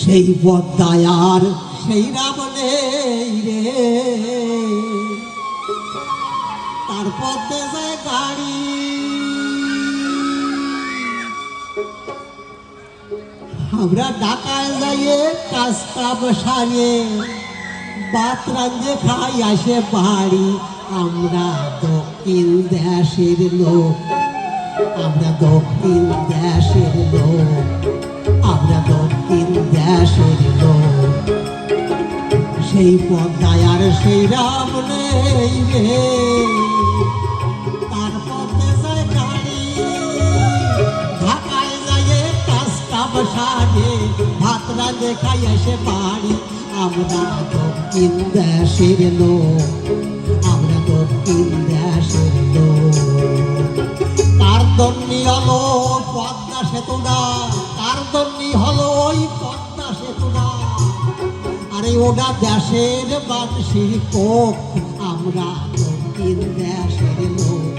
সেই বদ্দায়ার সেই নেই রে। তার পথে যায় গাড়ি। আমরা ঢাকায় যাইয়ে কাজ কাম সারিয়ে বাত রান্ধে খাই আসে বাড়ি। আমরা দক্ষিণ দেশের লোক। আমরা দক্ষিণ দেশের লোক, আমরা দক্ষিণ দেশের লোক। সেই পদ্মায় আর সেই রাম নেই এসে বাড়ি, আমরা দক্ষিণ দেশের লোক। দন্নি হলো পদ্মা সেতু না কার দন্নি হলো ওই পদ্মা সেতু না আরে ওটা দেশের বানশির কোক আমরা দক্ষিণ দেশের লোক।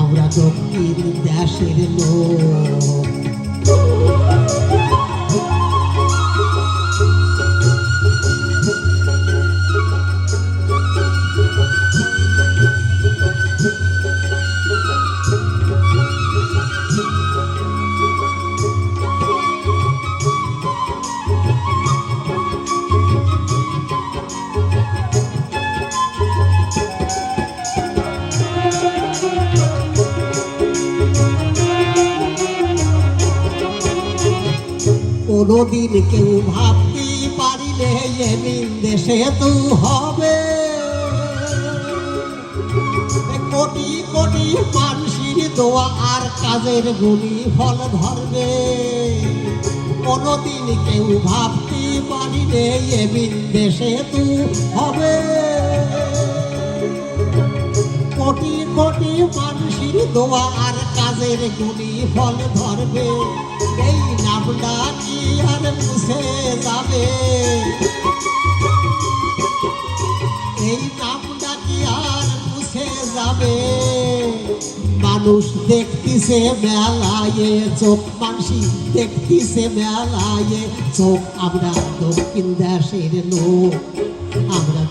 আমরা দক্ষিণ দেশের লোক। কোনোদিন কেউ ভাবতে পারিলে এমিন দেশে তু হবে। কোটি কোটি মানুষের দোয়া আর কাজের গুলি ফল ধরবে। কোনোদিন কেউ ভাবতে পারিলে এমিন দেশে তু হবে। কোটি কোটি মানুষের দোয়া আর কাজের গুলি ফল ধরবে। এই নামটা কি আর মুছে যাবে? এই নামটা কি আর মুছে যাবে? মানুষ দেখতিছে মেলায়ে, চোখ মানসি দেখতিছে মেলায়ে, চোখ আমরা দক্ষিণ দেশের লোক। আমরা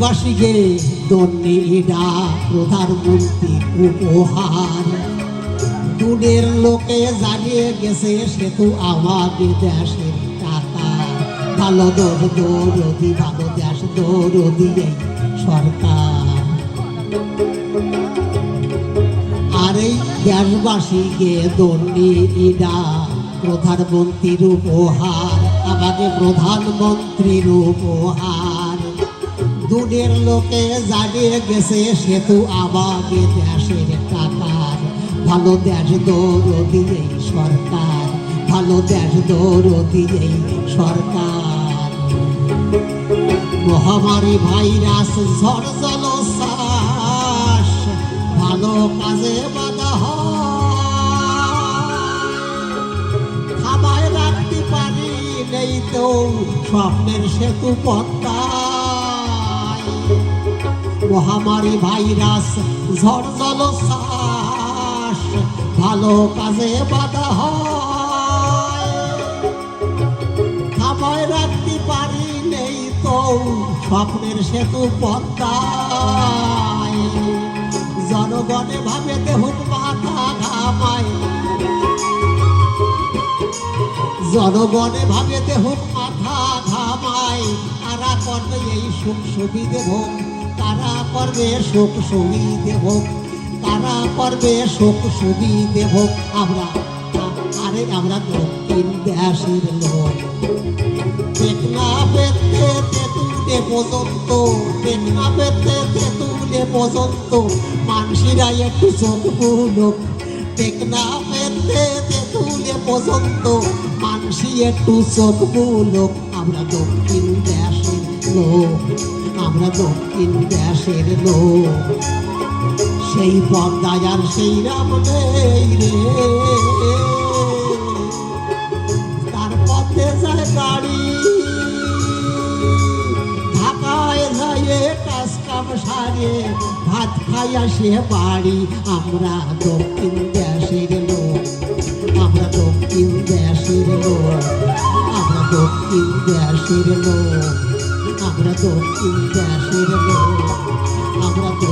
দেশবাসীকে দন্ডিরা প্রধানমন্ত্রী উপহার। দূরের লোকে জানিয়ে গেছে সেতু আমাদের দেশের টাকা ভালো দর দৌড়দি ভালো দেশ এই সরকার। আর এই দেশবাসীকে দন্ডিরা প্রধানমন্ত্রীর উপহার, আমাদের প্রধানমন্ত্রীর উপহার। দূরের লোকে জানিয়ে গেছে সেতু আমাকে দেশের টাকার। ভালো দেশ দৌড়দি এই সরকার, ভালো দেশ দৌড়দি এই সরকার। মহামারী ভাইরাস ঝড় জলশ্বাস ভালো কাজে বাধা খাবায় রাখতে পারি নেই তো স্বপ্নের সেতু পদ্মায় মহামারী ভাইরাস ঝড় জলশ্বাস ভালো কাজে বাধা হয়। খাবায় রাখতে পারি নেই তো স্বপ্নের সেতু পদ্মায় জনগণে ভাবে দেহুক মাথা ঘামায় জনগণে ভাবে দেহুক মাথা ঘামায় তারা করবে এই সুখ সুবিধে ভোগ তারা করবে সুখ সুবিধে ভোগ তারা করবে সুখ সুবিধে ভোগ আমরা, আরে আমরা দক্ষিণ দেশের লোক। দেখনা পেতে তেতুলে পর্যন্ত দেখনা পেতে তেতুলে পর্যন্ত মানসিরা একটু চোখ মুলুক টেকনাফের তেঁতুলে পর্যন্ত মানসি একটু চোখ মুলোক আমরা দক্ষিণ দেশের লোক। আমরা দক্ষিণ দেশের লোক, সেই পদ্মায় সেই রাম তার পথে যায় গাড়ি কাজ কাম সারে, ভাত খাইয়া সে বাড়ি। আমরা দক্ষিণ দেশের লোক, আমরা দক্ষিণ দেশের লোক, আমরা দক্ষিণ দেশের লোক। আমরা দক্ষিণ দেশের লোক আমরা